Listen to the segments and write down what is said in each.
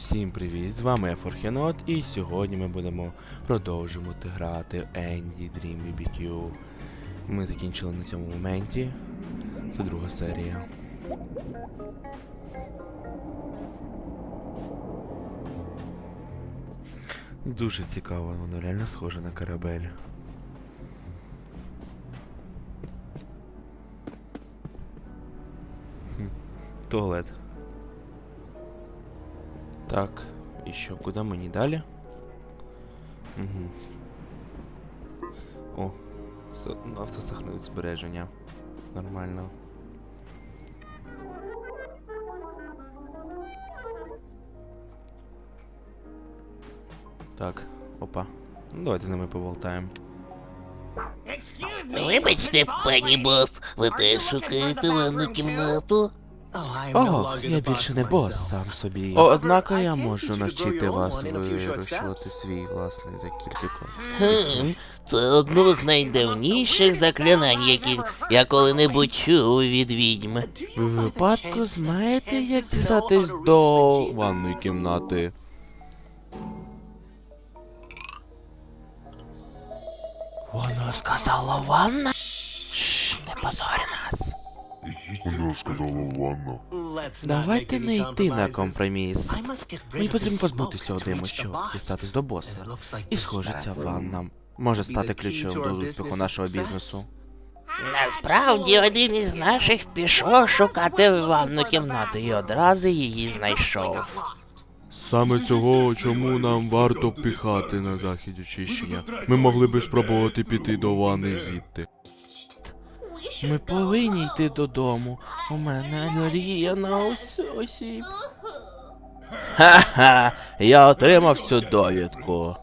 Всім привіт! З вами я Форхенот, і сьогодні ми будемо продовжувати грати Andy Dream BBQ. Ми закінчили на цьому моменті. Це друга серія. Дуже цікаво, воно реально схоже на корабель. Туалет. Так, і що, куди мені далі? Угу. О, с- автосохранить збереження. Нормально. Так, опа. Ну давайте з ними поболтаємо. Вибачте, пані бос, ви теж шукаєте ванну кімнату? О, я більше не бос сам собі. О, однако я можу навчити вас вирощувати свій власний за кілька. Хм, це одно з найдавніших заклинань, яких я коли-небудь чув від відьми. Ви в випадку знаєте, як дістатись до ванної кімнати? Вона сказала ванна? Шш, не позорь нас. Сказала ванна. Давайте не йти на компроміс. Мені потрібно позбутися одним, щоб дістатись до боса. І схоже, ця ванна може стати ключом до успіху нашого бізнесу. Насправді один із наших пішов шукати ванну кімнату і одразу її знайшов. Саме цього, чому нам варто піхати на захід очищення. Ми могли би спробувати піти до ванни звідти. Ми повинні йти додому. У мене алергія на ос- осіб. Ха-ха, я отримав цю довідку.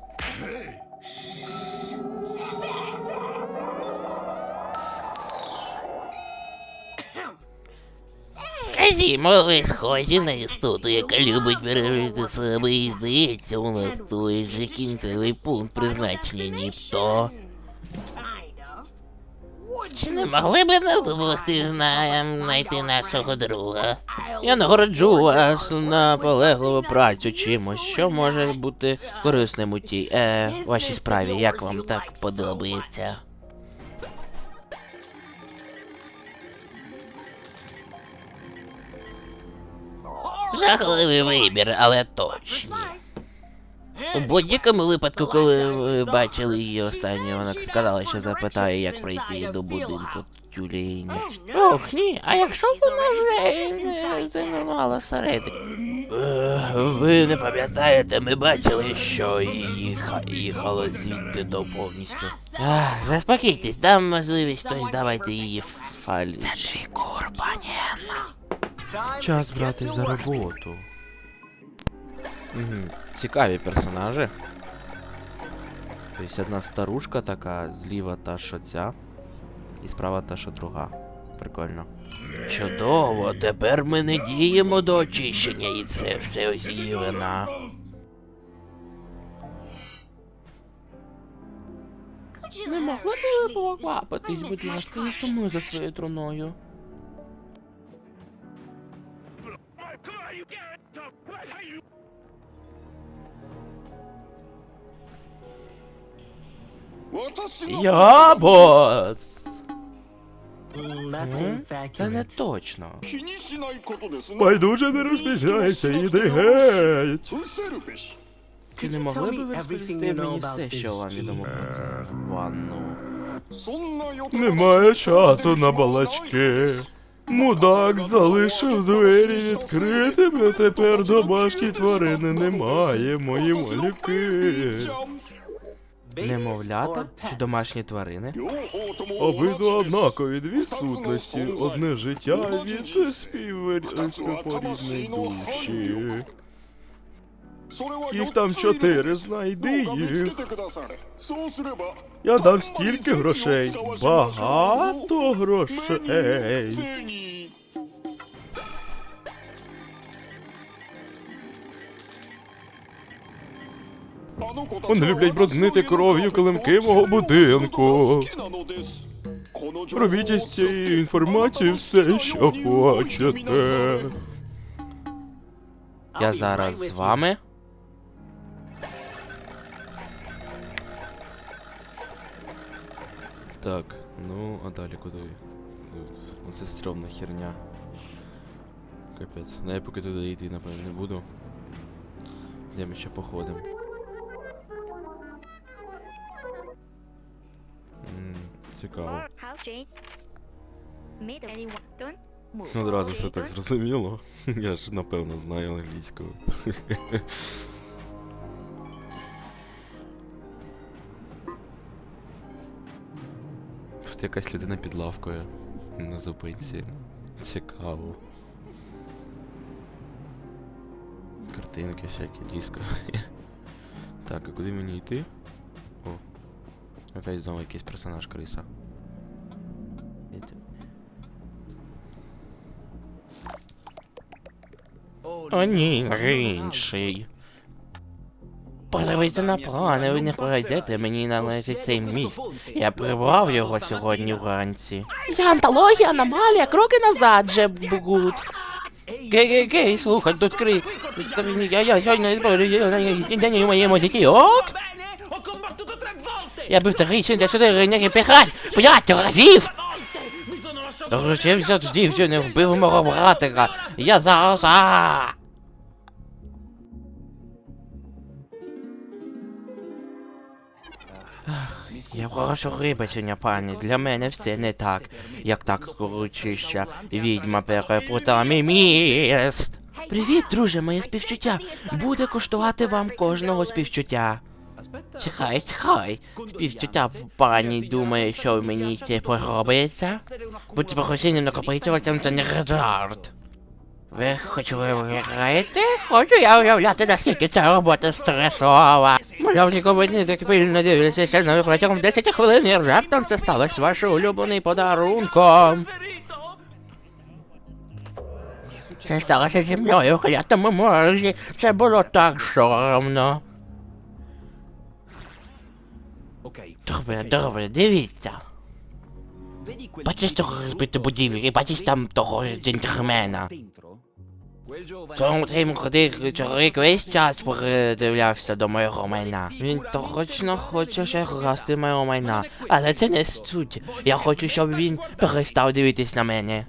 Скажімо, ви схожі на істоту, яка любить пережити себе і здається, у нас той же кінцевий пункт призначення ніхто. Чи не могли би нам допомогти нам знайти нашого друга? Я нагороджу вас на полегливу працю чимось, що може бути корисним у тій е, вашій справі, як вам так подобається? Жахливий вибір, але точні. У будь-якому випадку, коли ви бачили її останнє, вона сказала, що запитає, як пройти до будинку тюлені. Ох, ні, а якщо вона вже не занурмала всередині? Е, Ви не пам'ятаєте, ми бачили, що її ха- їхало звідти до повністю. Ах, заспокійтесь, дам можливість хтось давайте її фалі. Це твій курбанін. Час брати за роботу. Угу. Цікаві персонажі. Тобто одна старушка така, зліва та що ця, і справа та що друга. Прикольно. Чудово, тепер ми не діємо до очищення, і це все її вина. Не могли б ви поквапитись, будь ласка, я сумую за своєю труною. Я бос! М? Це не точно. Байдуже не розпізняйся, іди геть. Чи не могли б ви розповісти мені все, що вам відомо про це ванну? Немає часу на балачки. Мудак залишив двері відкритими, тепер домашні тварини немає, мої малюки. Немовлята чи домашні тварини? Обидва однакові дві сутності, одне життя від співвер- співпорідної душі. Їх там чотири, знайди їх. Я дам стільки грошей. Багато грошей. Вони люблять бруднити кров'ю килимки мого будинку. Робіть із цією інформацією все, що хочете. Я зараз з вами. Так, ну, а далі куди? Ну, Оце стрьомна херня. Капець. Ну я поки туди йти, напевно, не буду. Йдемо ще походимо. Цікаво. Ну, Одразу все так зрозуміло. Я ж напевно знаю англійську. Тут якась людина під лавкою на зупинці. Цікаво. Картинки всякі, диско. Так, а куди мені йти? Опять знову якийсь персонаж криса. О ні, інший. Подивіться на плани, ви не пройдете мені належить цей міст. Я прибрав його сьогодні вранці. Я антологія, аномалія, кроки назад же будуть. Гей, гей, гей, слухай, тут крик. Я, я сьогодні зброю в моєму житті, ок? Bene, ho combattuto tre volte! Я бив тричі для чотири не п'ять, п'ять разів! Доручився дівчини, вбив мого братика. Я зараз. Я прошу вибачення, пані, для мене все не так, як так кручища. Відьма переплутала мій міст. Привіт, друже, моє співчуття. Буде коштувати вам кожного співчуття. Чекай, чекай. Співчуття пані думає, що мені це подобається. Будьте професійним накопичувачем, це не жарт. Ви хоч ви виграєте? Хочу я уявляти, наскільки ця робота стресова. Мальовні комедні так пильно дивляться на протягом 10 хвилин і раптом це сталося вашим улюбленим подарунком. Це сталося зі мною у клятому морзі. Це було так соромно. Добре, добре, дивіться. Бачиш того розбиту будівлю, бачиш там того джентльмена. Тому цей худий чоловік весь час придивлявся до моєго майна. Він точно хоче ще красти моєго майна. Але це не суть. Я хочу, щоб він перестав дивитись на мене.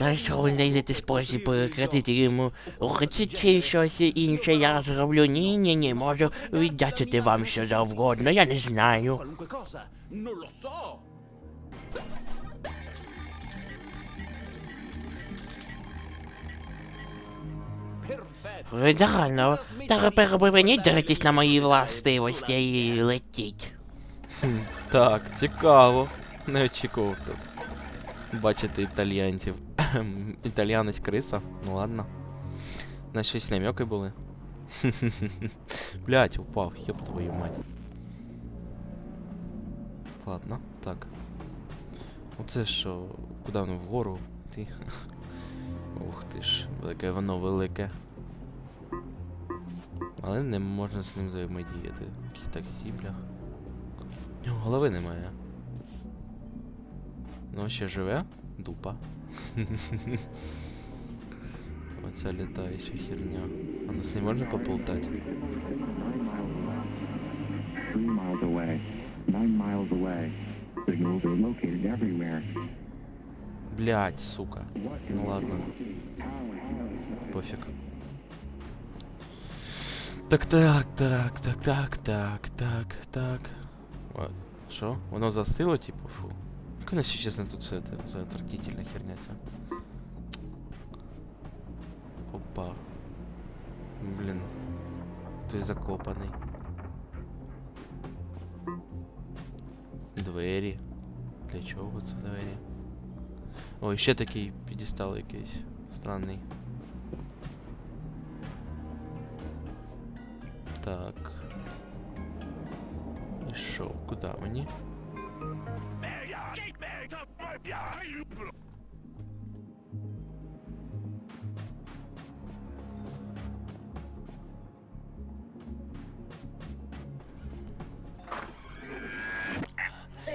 Якщо ви знайдете спосіб прекратити йому руки чи щось інше, я зроблю. Ні, ні, ні, можу віддячити вам що завгодно, я не знаю. Ідеально. Тепер припиніть дивитись на мої властивості і летіть. Так, цікаво. Не очікував тут. Бачити італіянців. Італіянець криса. Ну ладно. На щось намеки були. Блять, упав, ёб твою мать. Ладно, так. Оце що, куди воно вгору? Ти. Ух ти ж, яке воно велике. Але не можна з ним взаємодіяти. Якийсь таксі, блях. Голови немає. Ну, ще живе? Дупа. Оця літаюча херня. А ну з ним можна everywhere. Блять, сука. Ну ладно. Пофіг. Так, так, так, так, так, так, так, так. Що? Воно застило, типу, фу. Як воно, якщо чесно, тут все це, це отвратительна херня ця. Опа. Блін. Той закопаний. Двері. Для чого це двері? Ой, ще такий підістал якийсь странний. Так. І що, куди мені?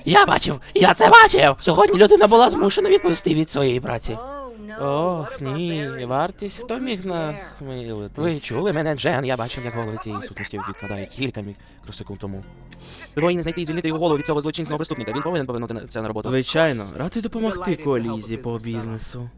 Я бачив, я це бачив! Сьогодні людина була змушена відповісти від своєї праці. Ох, ні, вартість, хто міг нас милити? Ви чули мене, Джен? Я бачив, як голови цієї сутності відкладає кілька мікросекунд тому. Ви повинні знайти і звільнити його голову від цього злочинного преступника. Він повинен повернути це на роботу. Звичайно, радий допомогти колізі по бізнесу.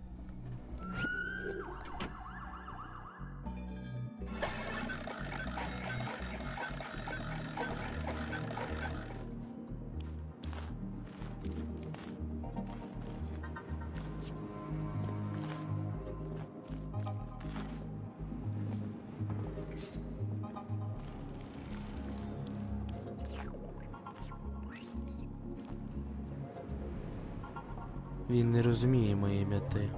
Він не розуміє моєї мети.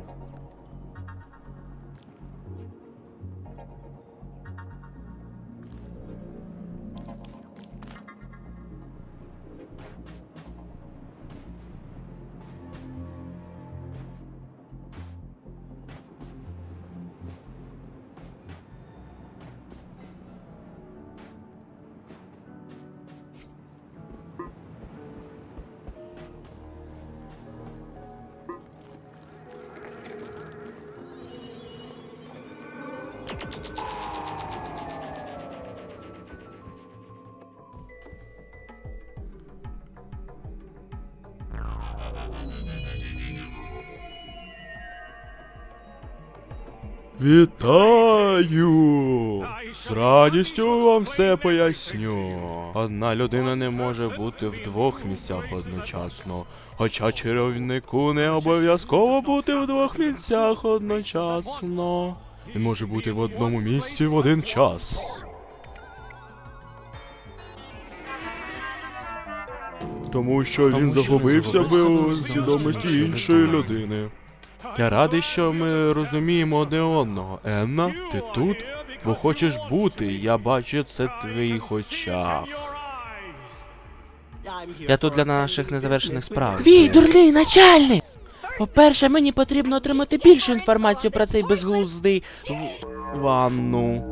Вітаю! З радістю вам все поясню. Одна людина не може бути в двох місцях одночасно. Хоча чарівнику не обов'язково бути в двох місцях одночасно. Він може бути в одному місці в один час. Тому що він загубився би у свідомості іншої людини. Я радий, що ми розуміємо одне одного. Енна, ти тут? Бо хочеш бути, я бачу це в твоїх очах. Я тут для наших незавершених справ. Твій дурний начальник! По-перше, мені потрібно отримати більшу інформацію про цей безглуздий в- Ванну.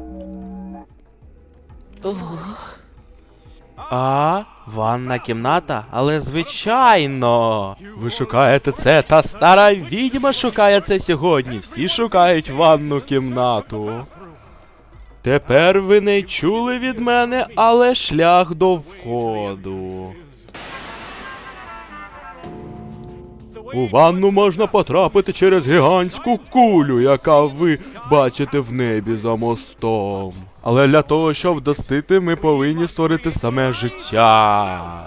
А, ванна кімната? Але звичайно. Ви шукаєте це, та стара відьма шукає це сьогодні. Всі шукають ванну кімнату. Тепер ви не чули від мене, але шлях до входу. У ванну можна потрапити через гігантську кулю, яка ви бачите в небі за мостом. Але для того, щоб достити, ми повинні створити саме життя.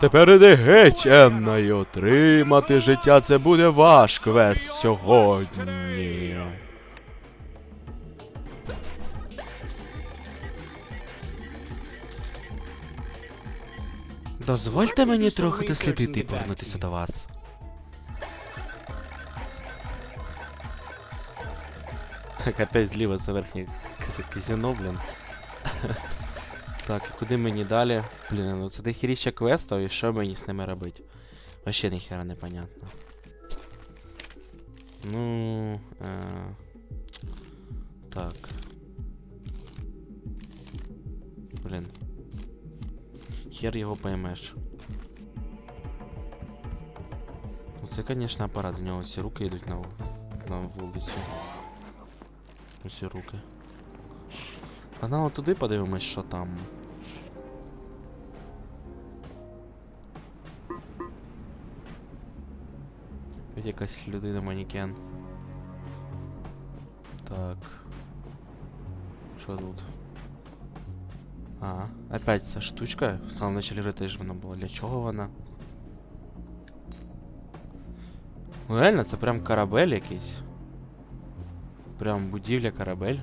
Тепер іди геть, Енна, і отримати життя це буде ваш квест сьогодні. Дозвольте мені трохи дослідити і повернутися до вас. Так, опять зліва з верхніх казино, блін. Так, і куди мені далі? Блін, ну це дохеріща квестів, і що мені з ними робити? Вообще ніхера не понятно. Ну. Е... Так. Блін. Хер його поймеш. Ну це, конечно, апарат, у нього всі руки йдуть на, на вулицю. Усі руки. Погнали туди подивимось, що там. Ось якась людина манікен. Так. Що тут? А, опять ця штучка. В самому началі гри теж вона була. Для чого вона? Ну реально, це прям корабель якийсь. Прям будівля корабель.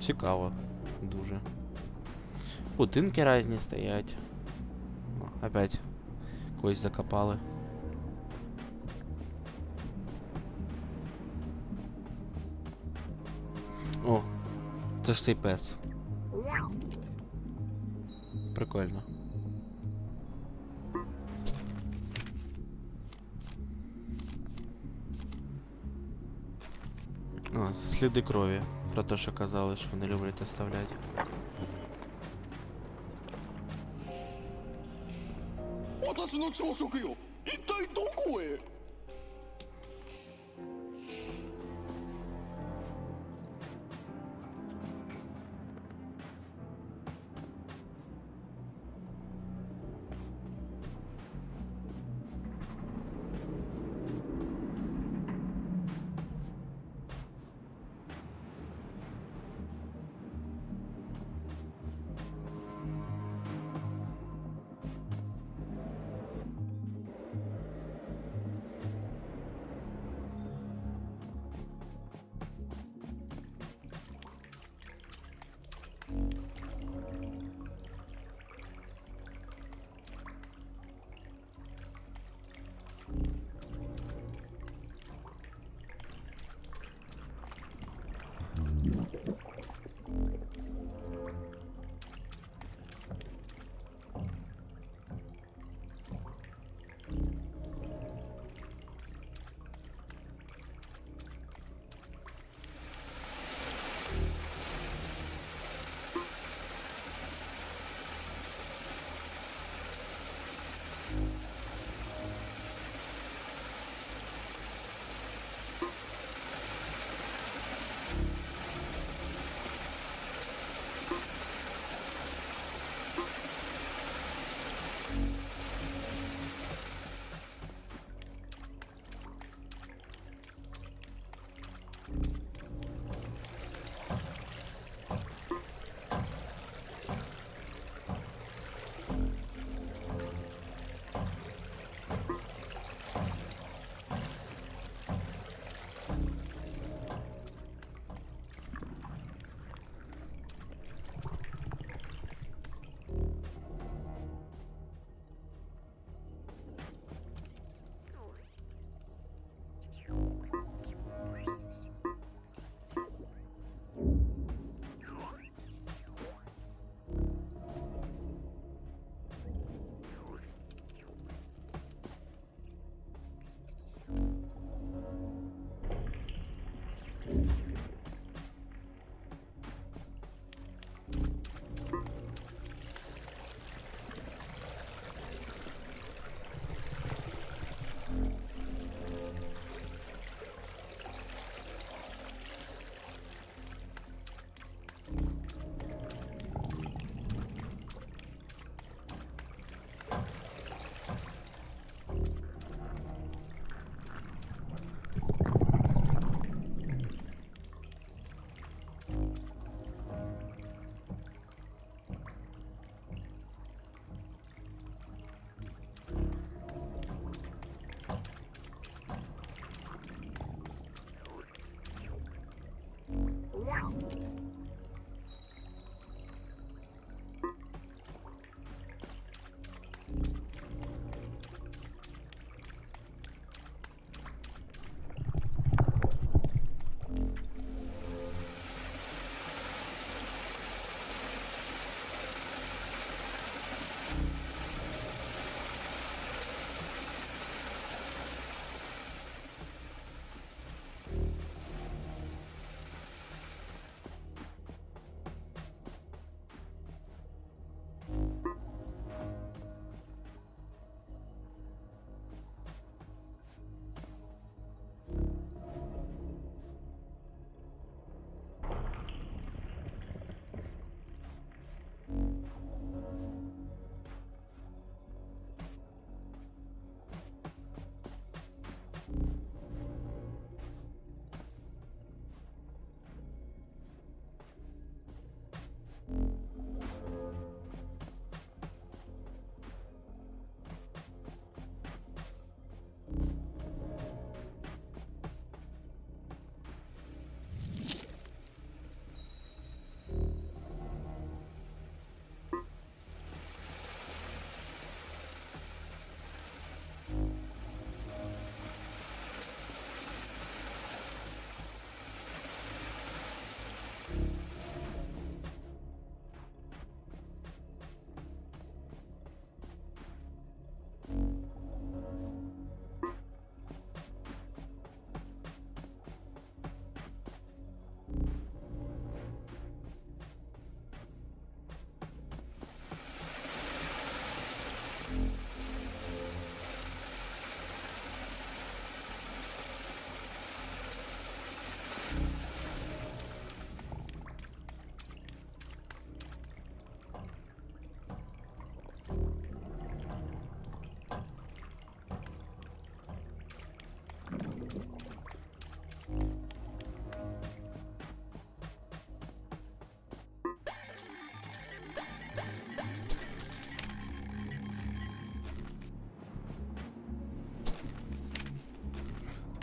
Цікаво. Дуже. Будинки різні стоять. О, опять когось закопали. О, це ж цей пес. Прикольно. сліди крові. Про те, що казали, що вони люблять оставляти. Отож, ну шукаю? І та й!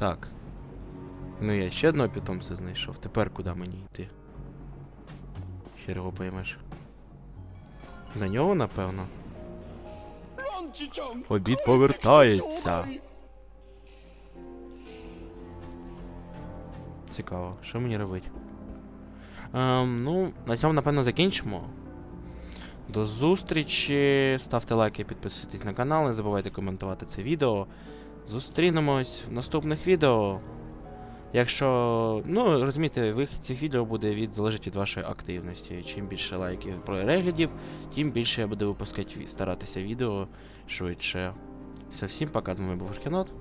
Так. Ну я ще одного питомця знайшов. Тепер куди мені йти? Хер його поймеш. До нього, напевно. Обід повертається. Цікаво, що мені робити? Ем, ну, на цьому, напевно, закінчимо. До зустрічі. Ставте лайки, підписуйтесь на канал, не забувайте коментувати це відео. Зустрінемось в наступних відео. Якщо. Ну, розумієте, вихід цих відео буде від залежить від вашої активності. Чим більше лайків переглядів, тим більше я буду випускати старатися відео швидше. Все, всім пока, з вами був Аркінот.